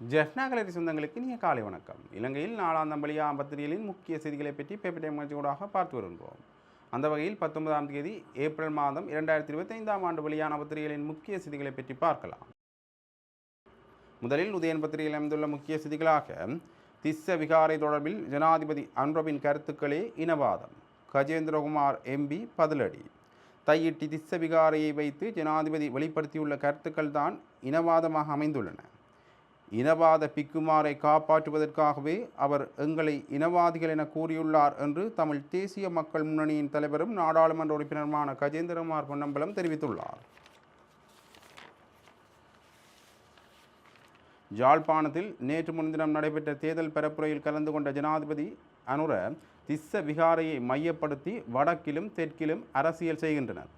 ஜெஃப்னா கலரி சொந்தங்களுக்கு நீங்கள் காலை வணக்கம். இலங்கையில் நாளாந்தம் வெளியா பத்திரிகைகளின் முக்கிய செய்திகளை பற்றி பேப்பர் டைம் நிகழ்ச்சியூடாக பார்த்து வருகின்றோம். அந்த வகையில் பத்தொன்பதாம் தேதி ஏப்ரல் மாதம் இரண்டாயிரத்தி இருபத்தைந்தாம் ஆண்டு வெளியான பத்திரிகைகளின் முக்கிய செய்திகளை பற்றி பார்க்கலாம். முதலில் உதயன் பத்திரிகையில் அமைந்துள்ள முக்கிய செய்திகளாக திஸ்ஸ விகாரை தொடர்பில் ஜனாதிபதி அன்ரபின் கருத்துக்களே இனவாதம். கஜேந்திரகுமார் எம்பி பதிலடி. தையிட்டி திஸ்ஸ விகாரையை வைத்து ஜனாதிபதி வெளிப்படுத்தியுள்ள கருத்துக்கள் தான் இனவாதமாக அமைந்துள்ளன. இனவாத பிக்குமாரை காப்பாற்றுவதற்காகவே அவர் எங்களை இனவாதிகள் என கூறியுள்ளார் என்று தமிழ் தேசிய மக்கள் முன்னணியின் தலைவரும் நாடாளுமன்ற உறுப்பினருமான கஜேந்திரகுமார் பொன்னம்பலம் தெரிவித்துள்ளார். ஜாழ்ப்பாணத்தில் நேற்று முன்தினம் நடைபெற்ற தேர்தல் பரப்புரையில் கலந்து கொண்ட ஜனாதிபதி அனுர திஸ்ஸ விகாரையை மையப்படுத்தி வடக்கிலும் தெற்கிலும் அரசியல் செய்கின்றனர்.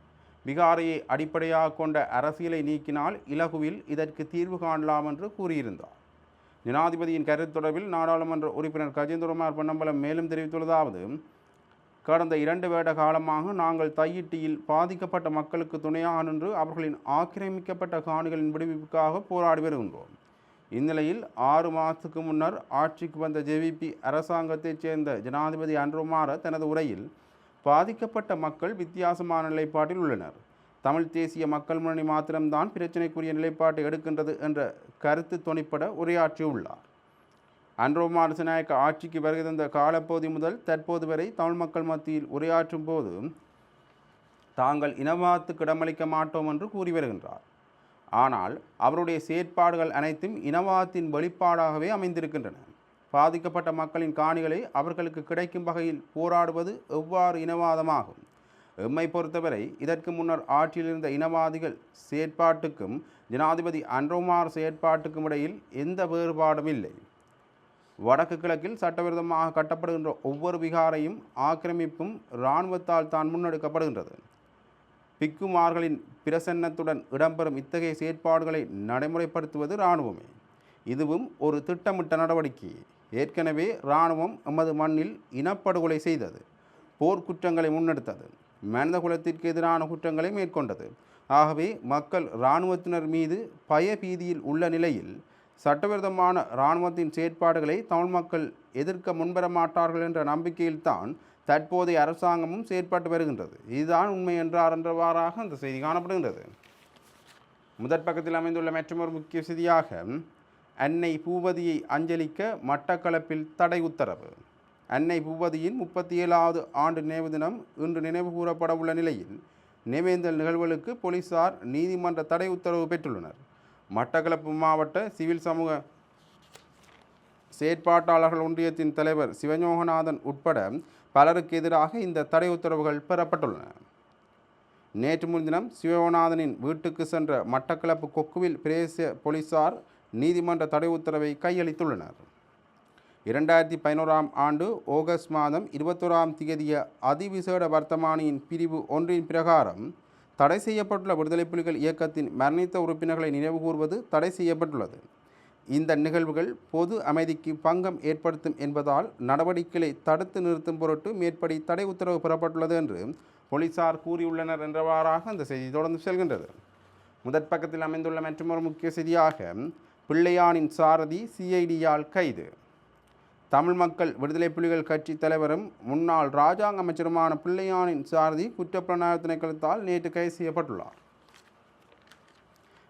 விகாரையை அடிப்படையாக கொண்ட அரசியலை நீக்கினால் இலகுவில் இதற்கு தீர்வு காணலாம் என்று கூறியிருந்தார். ஜனாதிபதியின் கருத்து தொடர்பில் நாடாளுமன்ற உறுப்பினர் கஜேந்திரகுமார் பொன்னம்பலம் மேலும் தெரிவித்துள்ளதாவது கடந்த இரண்டு வேட காலமாக நாங்கள் தையிட்டியில் பாதிக்கப்பட்ட மக்களுக்கு துணையாக நின்று அவர்களின் ஆக்கிரமிக்கப்பட்ட காணிகளின் விடுவிப்புக்காக போராடி வருகின்றோம். இந்நிலையில் ஆறு மாதத்துக்கு முன்னர் ஆட்சிக்கு வந்த ஜேவிபி அரசாங்கத்தைச் சேர்ந்த ஜனாதிபதி அன்ருமார தனது உரையில் பாதிக்கப்பட்ட மக்கள் வித்தியாசமான நிலைப்பாட்டில் உள்ளனர். தமிழ் தேசிய மக்கள் முன்னணி மாத்திரம்தான் பிரச்சினைக்குரிய நிலைப்பாட்டை எடுக்கின்றது என்ற கருத்து துணிப்பட உரையாற்றியுள்ளார். அன்ரோமார் சிநாயக்க ஆட்சிக்கு வருகை தந்த காலப்பகுதி முதல் தற்போது வரை தமிழ் மக்கள் மத்தியில் உரையாற்றும் போது தாங்கள் இனவாதத்துக்கு இடமளிக்க மாட்டோம் என்று கூறி வருகின்றார். ஆனால் அவருடைய செயற்பாடுகள் அனைத்தும் இனவாதத்தின் வெளிப்பாடாகவே அமைந்திருக்கின்றன. பாதிக்கப்பட்ட மக்களின் காணிகளை அவர்களுக்கு கிடைக்கும் வகையில் போராடுவது எவ்வாறு இனவாதமாகும்? எம்மை பொறுத்தவரை இதற்கு முன்னர் ஆட்சியில் இருந்த இனவாதிகள் செயற்பாட்டுக்கும் ஜனாதிபதி அன்ரோமார் செயற்பாட்டுக்கும் இடையில் எந்த வேறுபாடும் இல்லை. வடக்கு கிழக்கில் சட்டவிரோதமாக கட்டப்படுகின்ற ஒவ்வொரு விகாரையும் ஆக்கிரமிப்பும் இராணுவத்தால் தான் முன்னெடுக்கப்படுகின்றது. பிக்குமார்களின் பிரசன்னத்துடன் இடம்பெறும் இத்தகைய செயற்பாடுகளை நடைமுறைப்படுத்துவது இராணுவமே. இதுவும் ஒரு திட்டமிட்ட நடவடிக்கை ஏற்கனவே இராணுவம் எமது மண்ணில் இனப்படுகொலை செய்தது போர்க்குற்றங்களை முன்னெடுத்தது மனித குலத்திற்கு எதிரான குற்றங்களை மேற்கொண்டது. ஆகவே மக்கள் இராணுவத்தினர் மீது பய பீதியில் உள்ள நிலையில் சட்டவிரோதமான இராணுவத்தின் செயற்பாடுகளை தமிழ் மக்கள் எதிர்க்க முன்வர மாட்டார்கள் என்ற நம்பிக்கையில்தான் தற்போதைய அரசாங்கமும் செயற்பட்டு வருகின்றது. இதுதான் உண்மை என்றார் என்றவாறாக அந்த செய்தி காணப்படுகின்றது. முதற் பக்கத்தில் அமைந்துள்ள மற்றொரு முக்கிய செய்தியாக அன்னை பூவதியை அஞ்சலிக்க மட்டக்களப்பில் தடை உத்தரவு. அன்னை பூவதியின் முப்பத்தி ஏழாவது ஆண்டு நினைவு தினம் இன்று நினைவு கூறப்பட உள்ள நிலையில் நினைவேந்தல் நிகழ்வுகளுக்கு போலீசார் நீதிமன்ற தடை உத்தரவு பெற்றுள்ளனர். மட்டக்களப்பு மாவட்ட சிவில் சமூக செயற்பாட்டாளர்கள் ஒன்றியத்தின் தலைவர் சிவஞோகநாதன் உட்பட பலருக்கு எதிராக இந்த தடை உத்தரவுகள் பெறப்பட்டுள்ளன. நேற்று முன்தினம் சிவநாதனின் வீட்டுக்கு சென்ற மட்டக்களப்பு கொக்குவில் பிரதேச போலீசார் நீதிமன்ற தடை உத்தரவை கையளித்துள்ளனர். இரண்டாயிரத்தி பதினோராம் ஆண்டு ஆகஸ்ட் மாதம் இருபத்தோராம் தேதிய அதிவிசேட வர்த்தமானியின் பிரிவு ஒன்றின் பிரகாரம் தடை செய்யப்பட்டுள்ள விடுதலை புலிகள் இயக்கத்தின் மரணித்த உறுப்பினர்களை நினைவுகூர்வது தடை செய்யப்பட்டுள்ளது. இந்த நிகழ்வுகள் பொது அமைதிக்கு பங்கம் ஏற்படுத்தும் என்பதால் நடவடிக்கைகளை தடுத்து நிறுத்தும் பொருட்டு மேற்படி தடை உத்தரவு பெறப்பட்டுள்ளது என்று போலீசார் கூறியுள்ளனர் என்றவாறாக அந்த செய்தி தொடர்ந்து செல்கின்றது. முதற் பக்கத்தில் அமைந்துள்ள மற்றொரு முக்கிய செய்தியாக பிள்ளையானின் சாரதி சிஐடியால் கைது. தமிழ் மக்கள் விடுதலை புலிகள் கட்சி தலைவரும் முன்னாள் இராஜாங்க அமைச்சருமான பிள்ளையானின் சாரதி குற்றப்புலனாய்வு திணைக்களத்தால் நேற்று கைது செய்யப்பட்டுள்ளார்.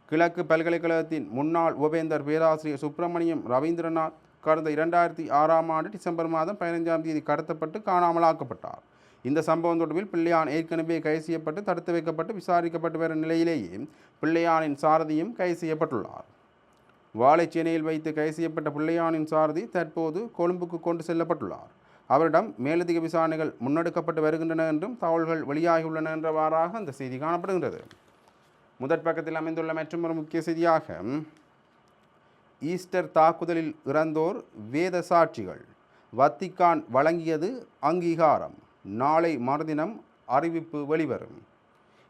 கிழக்கு பல்கலைக்கழகத்தின் முன்னாள் உபேந்தர் பேராசிரியர் சுப்பிரமணியம் ரவீந்திரநாத் கடந்த இரண்டாயிரத்தி ஆறாம் ஆண்டு டிசம்பர் மாதம் பதினைஞ்சாம் தேதி கடத்தப்பட்டு காணாமலாக்கப்பட்டார். இந்த சம்பவம் தொடர்பில் பிள்ளையான் ஏற்கனவே கைது செய்யப்பட்டு தடுத்து வைக்கப்பட்டு விசாரிக்கப்பட்டு வரும் நிலையிலேயே பிள்ளையானின் சாரதியும் கைது செய்யப்பட்டுள்ளார். வாழைச்சேனையில் வைத்து கைது செய்யப்பட்ட பிள்ளையானின் சாரதி தற்போது கொழும்புக்கு கொண்டு செல்லப்பட்டுள்ளார். அவரிடம் மேலதிக விசாரணைகள் முன்னெடுக்கப்பட்டு வருகின்றன என்றும் தகவல்கள் வெளியாகியுள்ளன என்றவாறாக அந்த செய்தி காணப்படுகின்றது. முதற் பக்கத்தில் அமைந்துள்ள மற்றொரு முக்கிய செய்தியாக ஈஸ்டர் தாக்குதலில் இறந்தோர் வேத சாட்சிகள். வத்திக்கான் வழங்கியது அங்கீகாரம். நாளை மறுதினம் அறிவிப்பு வெளிவரும்.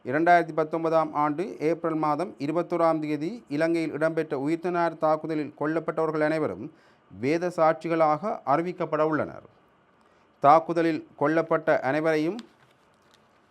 இரண்டாயிரத்தி பத்தொன்பதாம் ஆண்டு ஏப்ரல் மாதம் இருபத்தோராம் தேதி இலங்கையில் இடம்பெற்ற உயிர்த்தினார் தாக்குதலில் கொல்லப்பட்டவர்கள் அனைவரும் வேத சாட்சிகளாக அறிவிக்கப்பட உள்ளனர். தாக்குதலில் கொல்லப்பட்ட அனைவரையும்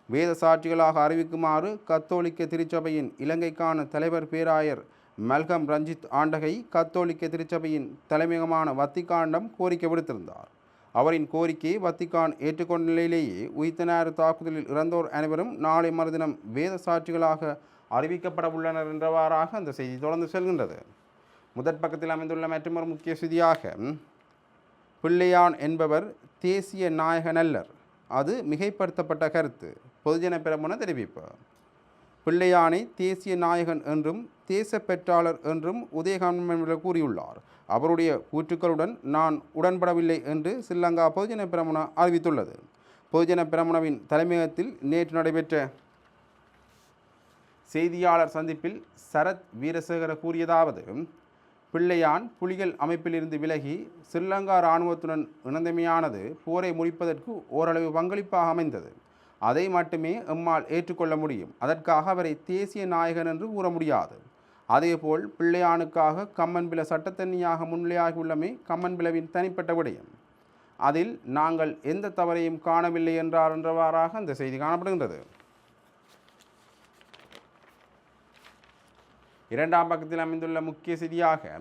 வேத சாட்சிகளாக அறிவிக்குமாறு கத்தோலிக்க திருச்சபையின் இலங்கைக்கான தலைவர் பேராயர் மல்கம் ரஞ்சித் ஆண்டகை கத்தோலிக்க திருச்சபையின் தலைமையகமான வத்திகாண்டம் கோரிக்கை விடுத்திருந்தார். அவரின் கோரிக்கையை வத்திக்கான் ஏற்றுக்கொண்ட நிலையிலேயே உயிர்த்தனாறு தாக்குதலில் இறந்தோர் அனைவரும் நாளை மறுதினம் வேத சாட்சிகளாக அறிவிக்கப்பட உள்ளனர் என்றவாறாக அந்த செய்தி தொடர்ந்து செல்கின்றது. முதற் பக்கத்தில் அமைந்துள்ள மற்றொரு முக்கிய செய்தியாக பிள்ளையான் என்பவர் தேசிய நாயகன் அல்லர். அது மிகைப்படுத்தப்பட்ட கருத்து. பொதுஜன பெரமுன தெரிவிப்பு. பிள்ளையானை தேசிய நாயகன் என்றும் தேசப்பற்றாளர் என்றும் உதயகாமன் கூறியுள்ளார். அவருடைய கூற்றுக்களுடன் நான் உடன்படவில்லை என்று ஸ்ரீலங்கா பொதுஜன பிரமுன அறிவித்துள்ளது. பொதுஜன பிரமுனவின் தலைமையகத்தில் நேற்று நடைபெற்ற செய்தியாளர் சந்திப்பில் சரத் வீரசேகர கூறியதாவது பிள்ளையான் புலிகள் அமைப்பிலிருந்து விலகி ஸ்ரீலங்கா இராணுவத்துடன் இணைந்தமையானது போரை முடிப்பதற்கு ஓரளவு பங்களிப்பாக அமைந்தது. அதை மட்டுமே எம்மால் ஏற்றுக்கொள்ள முடியும். அதற்காக அவரை தேசிய நாயகன் என்று கூற முடியாது. அதேபோல் பிள்ளையானுக்காக கம்மன்பில சட்டத்தண்ணியாக முன்னிலையாகியுள்ளமை கம்மன்பிலவின் தனிப்பட்ட விடயம். அதில் நாங்கள் எந்த தவறையும் காணவில்லை என்றார் என்றவாறாக அந்த செய்தி காணப்படுகின்றது. இரண்டாம் பக்கத்தில் அமைந்துள்ள முக்கிய செய்தியாக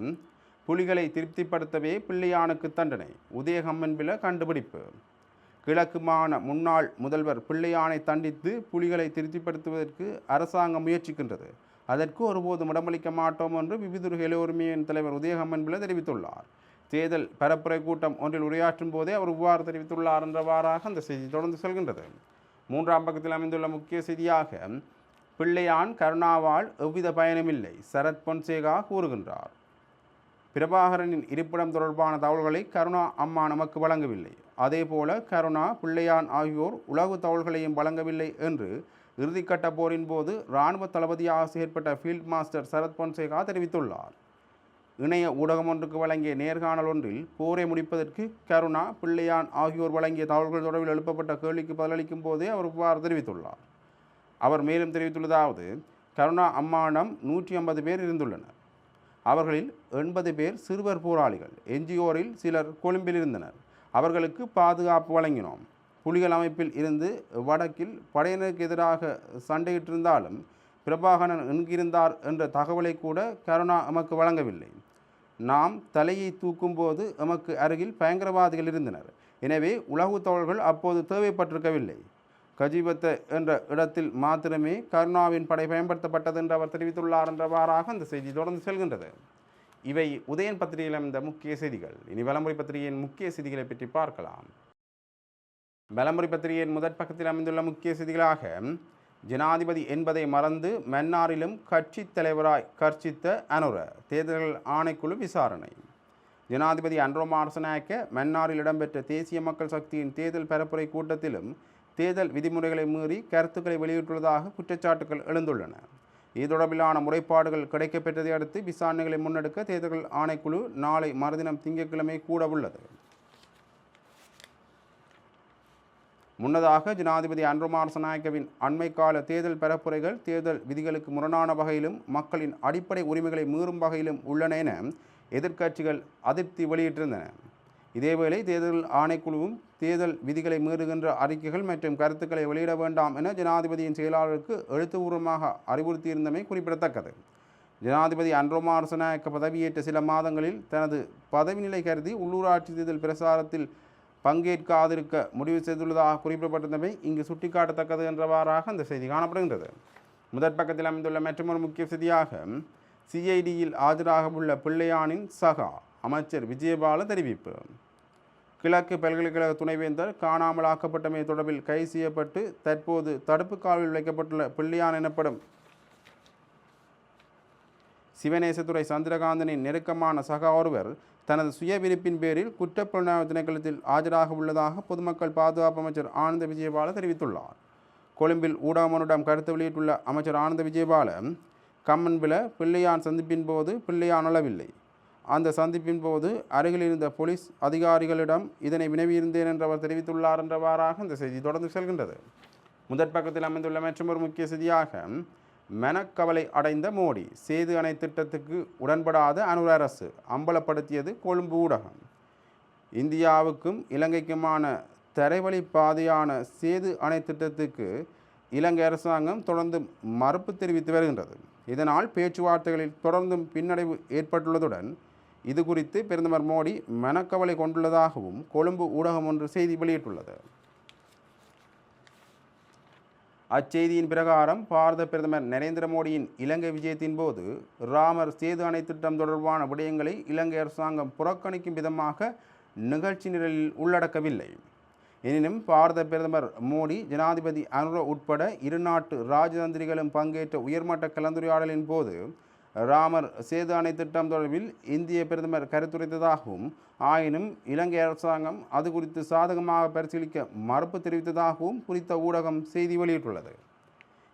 புலிகளை திருப்திப்படுத்தவே பிள்ளையானுக்கு தண்டனை உதயகம்மன்பில கண்டுபிடிப்பு. கிழக்கு மாகாண முன்னாள் முதல்வர் பிள்ளையானை தண்டித்து புலிகளை திருப்திப்படுத்துவதற்கு அரசாங்கம் முயற்சிக்கின்றது. அதற்கு ஒருபோதும் இடமளிக்க மாட்டோம் என்று விபிதுர் ஹெலோரிமையின் தலைவர் உதயகம்மன்பில தெரிவித்துள்ளார். தேர்தல் பரப்புரை கூட்டம் ஒன்றில் உரையாற்றும் போதே அவர் இவ்வாறு தெரிவித்துள்ளார் என்றவாறாக அந்த செய்தி தொடர்ந்து செல்கின்றது. மூன்றாம் பக்கத்தில் அமைந்துள்ள முக்கிய செய்தியாக பிள்ளையான் கருணாவால் எவ்வித பயனுமில்லை சரத் பொன்சேகா கூறுகின்றார். பிரபாகரனின் இருப்பிடம் தொடர்பான தகவல்களை கருணா அம்மா நமக்கு வழங்கவில்லை. அதேபோல கருணா பிள்ளையான் ஆகியோர் உளவு தகவல்களையும் வழங்கவில்லை என்று இறுதிக்கட்ட போரின் போது இராணுவ தளபதியாக செயற்பட்ட ஃபீல்ட் மாஸ்டர் சரத் பொன்சேகா தெரிவித்துள்ளார். இணைய ஊடகம் ஒன்றுக்கு வழங்கிய நேர்காணல் ஒன்றில் போரை முடிப்பதற்கு கருணா பிள்ளையான் ஆகியோர் வழங்கிய தகவல்கள் தொடர்பில் எழுப்பப்பட்ட கேள்விக்கு பதிலளிக்கும் போதே அவர் இவ்வாறு தெரிவித்துள்ளார். அவர் மேலும் தெரிவித்துள்ளதாவது கருணா அம்மானம் நூற்றி ஐம்பது பேர் இருந்துள்ளனர். அவர்களில் எண்பது பேர் சிறுவர் போராளிகள் என்ஜிஓரில் சிலர் கொழும்பில் இருந்தனர் அவர்களுக்கு பாதுகாப்பு வழங்கினோம். புலிகள் அமைப்பில் இருந்து வடக்கில் படையினருக்கு எதிராக சண்டையிட்டிருந்தாலும் பிரபாகரன் எங்கிருந்தார் என்ற தகவலை கூட கருணா எமக்கு வழங்கவில்லை. நாம் தலையை தூக்கும்போது எமக்கு அருகில் பயங்கரவாதிகள் இருந்தனர். எனவே உளவு தோழர்கள் அப்போது தேவைப்பட்டிருக்கவில்லை. கஜிபத்த என்ற இடத்தில் மாத்திரமே கருணாவின் படை பயன்படுத்தப்பட்டது என்று அவர் தெரிவித்துள்ளார் என்றவாறாக அந்த செய்தி தொடர்ந்து செல்கின்றது. இவை உதயன் பத்திரிகையில் அமைந்த முக்கிய செய்திகள். இனி வலமுறை பத்திரிகையின் முக்கிய செய்திகளை பற்றி பார்க்கலாம். வலமுறை பத்திரிகையின் முதற் பக்கத்தில் அமைந்துள்ள முக்கிய செய்திகளாக ஜனாதிபதி என்பதை மறந்து மன்னாரிலும் கட்சி தலைவராய் கர்ச்சித்த அனுர தேர்தல்கள் ஆணைக்குழு விசாரணை. ஜனாதிபதி அன்ரோ மார்சநாயக்க மன்னாரில் இடம்பெற்ற தேசிய மக்கள் சக்தியின் தேர்தல் பரப்புரை கூட்டத்திலும் தேர்தல் விதிமுறைகளை மீறி கருத்துக்களை வெளியிட்டுள்ளதாக குற்றச்சாட்டுகள் எழுந்துள்ளன. இது தொடர்பிலான முறைப்பாடுகள் கிடைக்கப்பெற்றதை அடுத்து விசாரணைகளை முன்னெடுக்க தேர்தல்கள் ஆணைக்குழு நாளை மறுதினம் திங்கட்கிழமை கூட உள்ளது. முன்னதாக ஜனாதிபதி அன்ருமார் சநாயக்கவின் அண்மைக்கால தேர்தல் பரப்புரைகள் தேர்தல் விதிகளுக்கு முரணான வகையிலும் மக்களின் அடிப்படை உரிமைகளை மீறும் வகையிலும் உள்ளன என எதிர்க்கட்சிகள் அதிருப்தி வெளியிட்டிருந்தன. இதேவேளை தேர்தல் ஆணைக்குழுவும் தேர்தல் விதிகளை மீறுகின்ற அறிக்கைகள் மற்றும் கருத்துக்களை வெளியிட வேண்டாம் என ஜனாதிபதியின் செயலாளருக்கு எழுத்துப்பூர்வமாக அறிவுறுத்தியிருந்தமை குறிப்பிடத்தக்கது. ஜனாதிபதி அன்ரோமாரசனாயக்க பதவியேற்ற சில மாதங்களில் தனது பதவி நிலை கருதி உள்ளூராட்சி தேர்தல் பிரசாரத்தில் பங்கேற்காதிருக்க முடிவு செய்துள்ளதாக குறிப்பிடப்பட்டிருந்தமை இங்கு சுட்டிக்காட்டத்தக்கது என்றவாறாக அந்த செய்தி காணப்படுகின்றது. முதற் பக்கத்தில் அமைந்துள்ள மற்றொரு முக்கிய செய்தியாக சிஐடியில் ஆஜராக உள்ள பிள்ளையானின் சகா அமைச்சர் விஜயபால தெரிவிப்பு. கிழக்கு பல்கலைக்கழக துணைவேந்தர் காணாமல் ஆக்கப்பட்டமை தொடர்பில் கைது செய்யப்பட்டு தற்போது தடுப்பு காவலில் வைக்கப்பட்டுள்ள பிள்ளையான் எனப்படும் சிவநேசத்துறை சந்திரகாந்தனின் நெருக்கமான சகா ஒருவர் தனது சுய விருப்பின் பேரில் குற்றப்புலனாய்வு திணைக்களத்தில் ஆஜராக உள்ளதாக பொதுமக்கள் பாதுகாப்பு அமைச்சர் ஆனந்த விஜயபால தெரிவித்துள்ளார். கொழும்பில் ஊடகமனுடன் கருத்து வெளியிட்டுள்ள அமைச்சர் ஆனந்த விஜயபால கம்மன்பில பிள்ளையான் சந்திப்பின் போது பிள்ளையான் அளவில்லை அந்த சந்திப்பின் போது அருகில் இருந்த போலீஸ் அதிகாரிகளிடம் இதனை வினவியிருந்தேன் என்றவர் தெரிவித்துள்ளார் என்றவாறாக இந்த செய்தி தொடர்ந்து செல்கின்றது. முதற் பக்கத்தில் அமைந்துள்ள மற்றொரு முக்கிய செய்தியாக மெனக்கவலை அடைந்த மோடி சேது அணை திட்டத்துக்கு உடன்படாத அனுர அரசு அம்பலப்படுத்தியது கொழும்பு ஊடகம். இந்தியாவுக்கும் இலங்கைக்குமான தரைவழி பாதையான சேது அணை திட்டத்துக்கு இலங்கை அரசாங்கம் தொடர்ந்து மறுப்பு தெரிவித்து வருகின்றது. இதனால் பேச்சுவார்த்தைகளில் தொடர்ந்தும் பின்னடைவு ஏற்பட்டுள்ளதுடன் இது குறித்து பிரதமர் மோடி மனக்கவலை கொண்டுள்ளதாகவும் கொழும்பு ஊடகம் ஒன்று செய்தி வெளியிட்டுள்ளது. அச்செய்தியின் பிரகாரம் பாரத பிரதமர் நரேந்திர மோடியின் இலங்கை விஜயத்தின் போது ராமர் சேது அணை திட்டம் தொடர்பான விடயங்களை இலங்கை அரசாங்கம் புறக்கணிக்கும் விதமாக நிகழ்ச்சி நிரலில் உள்ளடக்கவில்லை. எனினும் பாரத பிரதமர் மோடி ஜனாதிபதி அனுர உட்பட இரு நாட்டு ராஜதந்திரிகளும் பங்கேற்ற உயர்மட்ட கலந்துரையாடலின் போது ராமர் சேது அணை திட்டம் தொடர்பில் இந்திய பிரதமர் கருத்துரைத்ததாகவும் ஆயினும் இலங்கை அரசாங்கம் அது குறித்து சாதகமாக பரிசீலிக்க மறுப்பு தெரிவித்ததாகவும் குறித்த ஊடகம் செய்தி வெளியிட்டுள்ளது.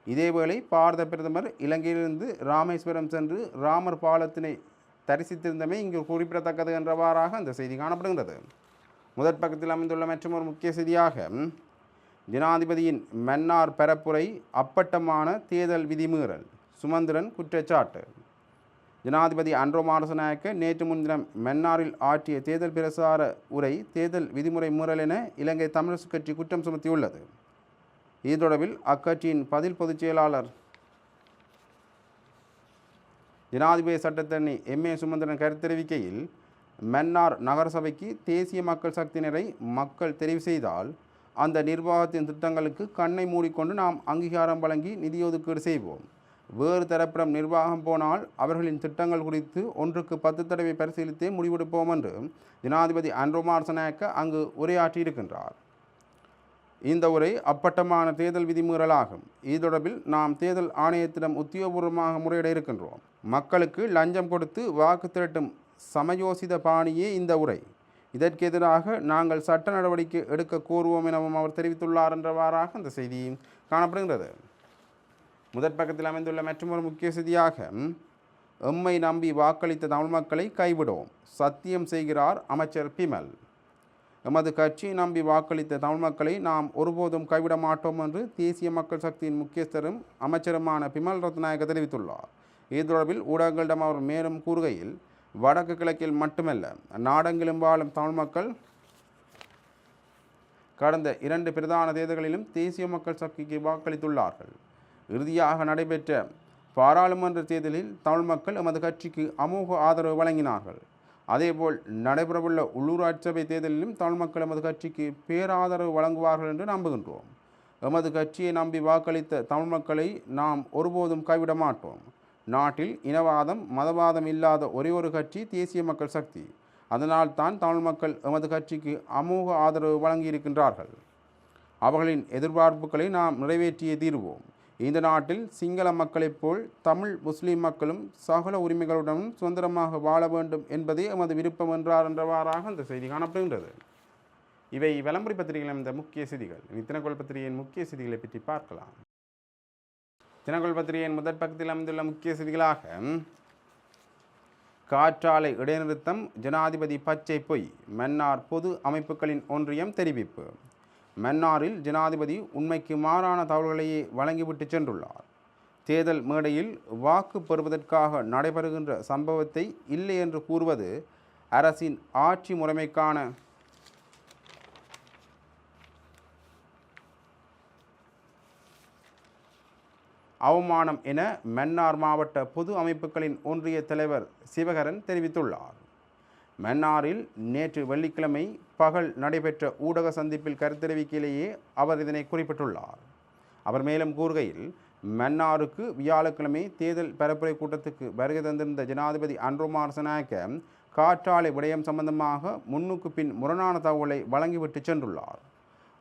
இதேவேளை பாரத பிரதமர் இலங்கையிலிருந்து ராமேஸ்வரம் சென்று ராமர் பாலத்தினை தரிசித்திருந்தமை இங்கு குறிப்பிடத்தக்கது என்றவாறாக அந்த செய்தி காணப்படுகின்றது. முதற் பக்கத்தில் அமைந்துள்ள மற்றொரு முக்கிய செய்தியாக ஜனாதிபதியின் மன்னார் பரப்புரை அப்பட்டமான தேர்தல் விதிமீறல் சுமந்திரன் குற்றச்சாட்டு. ஜனாதிபதி அன்ரோ மாரசநாயக்க நேற்று முன்தினம் மன்னாரில் ஆற்றிய தேர்தல் பிரசார உரை தேர்தல் விதிமுறை மீறல் என இலங்கை தமிழரசுக் கட்சி குற்றம் சுமத்தியுள்ளது. இது தொடர்பில் அக்கட்சியின் பதில் பொதுச் செயலாளர் ஜனாதிபதி சட்டத்தரணி எம். ஏ. சுமந்திரன் கருத்தெரிவிக்கையில் மன்னார் நகரசபைக்கு தேசிய மக்கள் சக்தியினரை மக்கள் தெரிவு செய்தால் அந்த நிர்வாகத்தின் திட்டங்களுக்கு கண்ணை மூடிக்கொண்டு நாம் அங்கீகாரம் வழங்கி நிதியொதுக்கீடு செய்வோம். வேறு தரப்பிடம் நிர்வாகம் போனால் அவர்களின் திட்டங்கள் குறித்து ஒன்றுக்கு பத்து தடவை பரிசீலித்தே முடிவெடுப்போம் என்று ஜனாதிபதி அன்ரோமார் சனாக்க அங்கு உரையாற்றியிருக்கின்றார். இந்த உரை அப்பட்டமான தேர்தல் விதிமீறலாகும் இது தொடர்பில் நாம் தேர்தல் ஆணையத்திடம் உத்தியோகபூர்வமாக முறையிட இருக்கின்றோம். மக்களுக்கு லஞ்சம் கொடுத்து வாக்கு திரட்டும் சமயோசித பாணியே இந்த உரை. இதற்கு எதிராக நாங்கள் சட்ட நடவடிக்கை எடுக்க கோருவோம் எனவும் அவர் தெரிவித்துள்ளார் என்றவாறாக அந்த செய்தி காணப்படுகிறது முதற் பக்கத்தில் அமைந்துள்ள மற்றொரு முக்கிய செய்தியாக எம்மை நம்பி வாக்களித்த தமிழ் மக்களை கைவிடுவோம் சத்தியம் செய்கிறார் அமைச்சர் பிமல். எமது கட்சியை நம்பி வாக்களித்த தமிழ் மக்களை நாம் ஒருபோதும் கைவிட மாட்டோம் என்று தேசிய மக்கள் சக்தியின் முக்கியஸ்தரும் அமைச்சருமான பிமல் ரத்நாயக தெரிவித்துள்ளார். இது தொடர்பில் ஊடகங்களிடம் அவர் மேலும் கூறுகையில் வடக்கு கிழக்கில் மட்டுமல்ல நாடெங்கிலும் வாழும் தமிழ் மக்கள் கடந்த இரண்டு பிரதான தேர்தல்களிலும் தேசிய மக்கள் சக்திக்கு வாக்களித்துள்ளார்கள். இறுதியாக நடைபெற்ற பாராளுமன்ற தேர்தலில் தமிழ் மக்கள் எமது கட்சிக்கு அமோக ஆதரவு வழங்கினார்கள். அதேபோல் நடைபெறவுள்ள உள்ளூராட்சி சபை தேர்தலிலும் தமிழ் மக்கள் எமது கட்சிக்கு பேராதரவு வழங்குவார்கள் என்று நம்புகின்றோம். எமது கட்சியை நம்பி வாக்களித்த தமிழ் மக்களை நாம் ஒருபோதும் கைவிட மாட்டோம். நாட்டில் இனவாதம் மதவாதம் இல்லாத ஒரே ஒரு கட்சி தேசிய மக்கள் சக்தி. அதனால் தான் தமிழ் மக்கள் எமது கட்சிக்கு அமோக ஆதரவு வழங்கியிருக்கின்றார்கள். அவர்களின் எதிர்பார்ப்புகளை நாம் நிறைவேற்றியே தீர்வோம். இந்த நாட்டில் சிங்கள மக்களைப் போல் தமிழ் முஸ்லீம் மக்களும் சகல உரிமைகளுடனும் சுதந்திரமாக வாழ வேண்டும் என்பதே எமது விருப்பம் என்றார் என்றவாறாக அந்த செய்தி காணப்படுகின்றது. இவை விளம்பரி பத்திரிகையில் இந்த முக்கிய செய்திகள். இனி தினக்கோள் பத்திரிகையின் முக்கிய செய்திகளை பற்றி பார்க்கலாம். தினக்கோள் பத்திரிகையின் முதற் பக்கத்தில் அமைந்துள்ள முக்கிய செய்திகளாக காற்றாலை இடைநிறுத்தம் ஜனாதிபதி பச்சை பொய் மன்னார் பொது அமைப்புகளின் ஒன்றியம் தெரிவிப்பு. மன்னாரில் ஜனாதிபதி உண்மைக்கு மாறான தகவல்களையே வழங்கிவிட்டு சென்றுள்ளார். தேர்தல் மேடையில் வாக்கு பெறுவதற்காக நடைபெறுகின்ற சம்பவத்தை இல்லை என்று கூறுவது அரசின் ஆட்சி முறைமைக்கான அவமானம் என மன்னார் மாவட்ட பொது அமைப்புகளின் ஒன்றிய தலைவர் சிவகரன் தெரிவித்துள்ளார். மன்னாரில் நேற்று வெள்ளிக்கிழமை பகல் நடைபெற்ற ஊடக சந்திப்பில் கருத்தெரிவிக்கையிலேயே அவர் இதனை குறிப்பிட்டுள்ளார். அவர் மேலும் கூறுகையில் மன்னாருக்கு வியாழக்கிழமை தேர்தல் பரப்புரை கூட்டத்துக்கு வருகை தந்திருந்த ஜனாதிபதி அன்ரோமார் சனாக்க காற்றாலை விடயம் சம்பந்தமாக முன்னுக்கு பின் முரணான தகவலை வழங்கிவிட்டு சென்றுள்ளார்.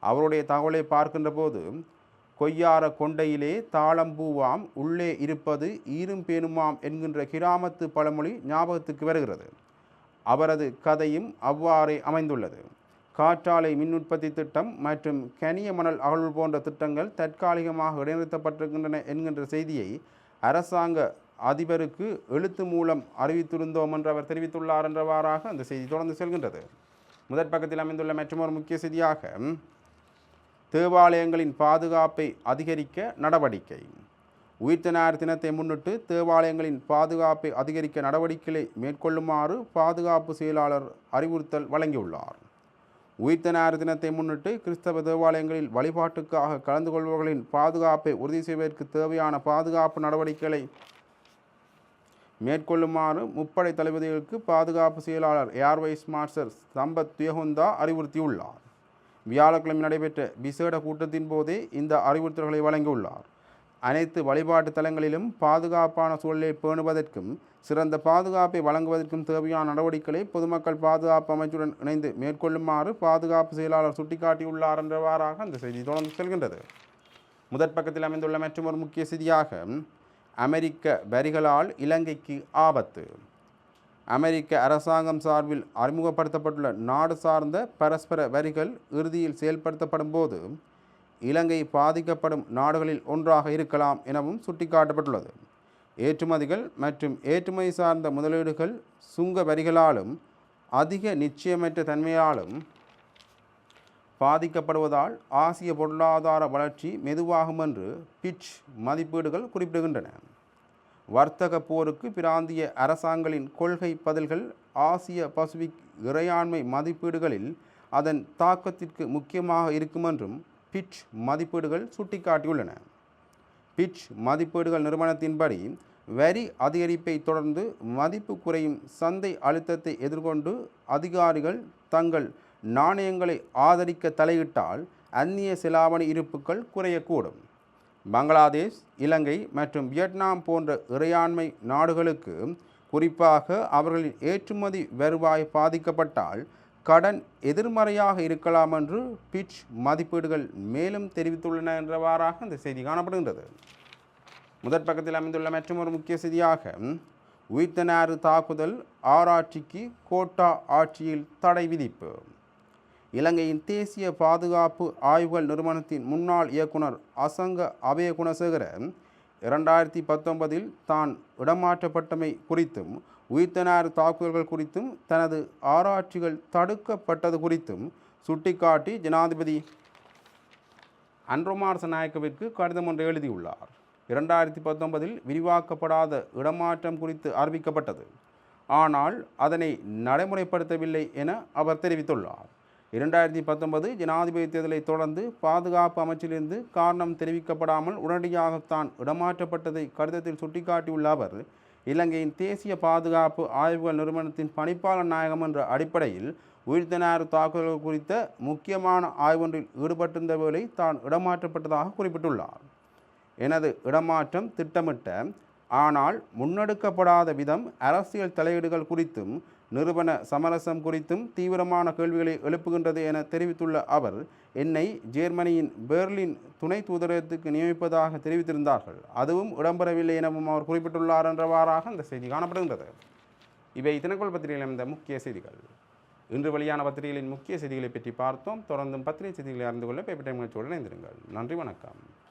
அவருடைய தகவலை பார்க்கின்ற போது கொய்யார கொண்டையிலே தாளம்பூவாம் உள்ளே இருப்பது ஈரும் பேணுமாம் என்கின்ற கிராமத்து பழமொழி ஞாபகத்துக்கு வருகிறது. அவரது கதையும் அவ்வாறே அமைந்துள்ளது. காற்றாலை மின் உற்பத்தி திட்டம் மற்றும் கனிய மணல் அகழ்வு போன்ற திட்டங்கள் தற்காலிகமாக இடைநிறுத்தப்பட்டிருக்கின்றன என்கின்ற செய்தியை அரசாங்க அதிபருக்கு எழுத்து மூலம் அறிவித்திருந்தோம் என்று அவர் தெரிவித்துள்ளார் என்றவாறாக அந்த செய்தி தொடர்ந்து செல்கின்றது. முதற் பக்கத்தில் அமைந்துள்ள மற்றொரு முக்கிய செய்தியாக தேவாலயங்களின் பாதுகாப்பை அதிகரிக்க நடவடிக்கை. உயிர்த்தனார் தினத்தை முன்னிட்டு தேவாலயங்களின் பாதுகாப்பை அதிகரிக்க நடவடிக்கைகளை மேற்கொள்ளுமாறு பாதுகாப்பு செயலாளர் அறிவுறுத்தல் வழங்கியுள்ளார். உயிர்த்தனார் தினத்தை முன்னிட்டு கிறிஸ்தவ தேவாலயங்களில் வழிபாட்டுக்காக கலந்து கொள்பவர்களின் பாதுகாப்பை உறுதி செய்வதற்கு தேவையான பாதுகாப்பு நடவடிக்கைகளை மேற்கொள்ளுமாறு முப்படை தளபதிகளுக்கு பாதுகாப்பு செயலாளர் ஏர்வைஸ் மாஸ்டர் சம்பத் துயகுந்தா அறிவுறுத்தியுள்ளார். வியாழக்கிழமை நடைபெற்ற விசேட கூட்டத்தின் போதே இந்த அறிவுறுத்தல்களை வழங்கியுள்ளார். அனைத்து வழிபாட்டு தலங்களிலும் பாதுகாப்பான சூழலை பேணுவதற்கும் சிறந்த பாதுகாப்பை வழங்குவதற்கும் தேவையான நடவடிக்கைகளை பொதுமக்கள் பாதுகாப்பு அமைச்சுடன் இணைந்து மேற்கொள்ளுமாறு பாதுகாப்பு செயலாளர் சுட்டிக்காட்டியுள்ளார் என்றவாறாக அந்த செய்தி தொடர்ந்து செல்கின்றது. முதற் பக்கத்தில் அமைந்துள்ள ஒரு முக்கிய செய்தியாக அமெரிக்க வரிகளால் இலங்கைக்கு ஆபத்து. அமெரிக்க அரசாங்கம் சார்பில் அறிமுகப்படுத்தப்பட்டுள்ள நாடு சார்ந்த பரஸ்பர வரிகள் இறுதியில் செயல்படுத்தப்படும் போது இலங்கை பாதிக்கப்படும் நாடுகளில் ஒன்றாக இருக்கலாம் எனவும் சுட்டிக்காட்டப்பட்டுள்ளது. ஏற்றுமதிகள் மற்றும் ஏற்றுமதி சார்ந்த முதலீடுகள் சுங்க வரிகளாலும் அதிக நிச்சயமற்ற தன்மையாலும் பாதிக்கப்படுவதால் ஆசிய பொருளாதார வளர்ச்சி மெதுவாகும் என்று பிட்ச் மதிப்பீடுகள் குறிப்பிடுகின்றன. வர்த்தக போருக்கு பிராந்திய அரசாங்கங்களின் கொள்கை பதில்கள் ஆசிய பசிபிக் இறையாண்மை மதிப்பீடுகளில் அதன் தாக்கத்திற்கு முக்கியமாக இருக்குமென்றும் பிட்ச் மதிப்பீடுகள் சுட்டிக்காட்டியுள்ளன. பிட்ச் மதிப்பீடுகள் நிறுவனத்தின்படி வரி அதிகரிப்பை தொடர்ந்து மதிப்பு குறையும் சந்தை அழுத்தத்தை எதிர்கொண்டு அதிகாரிகள் தங்கள் நாணயங்களை ஆதரிக்க தலையிட்டால் அந்நிய செலாவணி இருப்புக்கள் குறையக்கூடும். பங்களாதேஷ் இலங்கை மற்றும் வியட்நாம் போன்ற இறையாண்மை நாடுகளுக்கு குறிப்பாக அவர்களின் ஏற்றுமதி வருவாய் பாதிக்கப்பட்டால் கடன் எதிர்மறையாக இருக்கலாம் என்று பிட்ச் மதிப்பீடுகள் மேலும் தெரிவித்துள்ளன என்றவாறாக இந்த செய்தி காணப்படுகின்றது. முதற் பக்கத்தில் அமைந்துள்ள மற்றொரு முக்கிய செய்தியாக உயிர்த்தனாறு தாக்குதல் ஆராய்ச்சிக்கு கோட்டா ஆட்சியில் தடை விதிப்பு. இலங்கையின் தேசிய பாதுகாப்பு ஆய்வுகள் நிறுவனத்தின் முன்னாள் இயக்குனர் அசங்க அபய குணசேகர இரண்டாயிரத்தி பத்தொன்பதில் தான் இடமாற்றப்பட்டமை குறித்தும் உயிர்த்தனார் தாக்குதல்கள் குறித்தும் தனது ஆராய்ச்சிகள் தடுக்கப்பட்டது குறித்தும் சுட்டிக்காட்டி ஜனாதிபதி அன்ரோமார் சநாயக்கவிற்கு கடிதம் ஒன்று எழுதியுள்ளார். இரண்டாயிரத்தி பத்தொன்பதில் விரிவாக்கப்படாத இடமாற்றம் குறித்து அறிவிக்கப்பட்டது. ஆனால் அதனை நடைமுறைப்படுத்தவில்லை என அவர் தெரிவித்துள்ளார். இரண்டாயிரத்தி பத்தொன்பது ஜனாதிபதி தேர்தலை தொடர்ந்து பாதுகாப்பு அமைச்சிலிருந்து காரணம் தெரிவிக்கப்படாமல் உடனடியாக தான் இடமாற்றப்பட்டதை கடிதத்தில் சுட்டிக்காட்டியுள்ள அவர் இலங்கையின் தேசிய பாதுகாப்பு ஆய்வுகள் நிறுவனத்தின் பணிப்பாளர் நாயகம் என்ற அடிப்படையில் உயிர்த்தனார் தாக்குதல்கள் குறித்த முக்கியமான ஆய்வொன்றில் ஈடுபட்டிருந்த வேளை தான் இடமாற்றப்பட்டதாக குறிப்பிட்டுள்ளார். எனது இடமாற்றம் திட்டமிட்ட ஆனால் முன்னெடுக்கப்படாத விதம் அரசியல் தலையீடுகள் குறித்தும் நிறுவன சமரசம் குறித்தும் தீவிரமான கேள்விகளை எழுப்புகின்றது என தெரிவித்துள்ள அவர் என்னை ஜெர்மனியின் பெர்லின் துணை தூதரகத்துக்கு நியமிப்பதாக தெரிவித்திருந்தார்கள். அதுவும் இடம்பெறவில்லை எனவும் அவர் குறிப்பிட்டுள்ளார் என்றவாறாக அந்த செய்தி காணப்படுகின்றது. இவை தினக்குள் பத்திரிகையில் அமைந்த முக்கிய செய்திகள். இன்று வெளியான பத்திரிகைகளின் முக்கிய செய்திகளை பற்றி பார்த்தோம். தொடர்ந்தும் பத்திரிகை செய்திகளை அறிந்து கொள்ள பேப்பர் டைம் நிகழ்ச்சியோடு இணைந்திருங்கள். நன்றி வணக்கம்.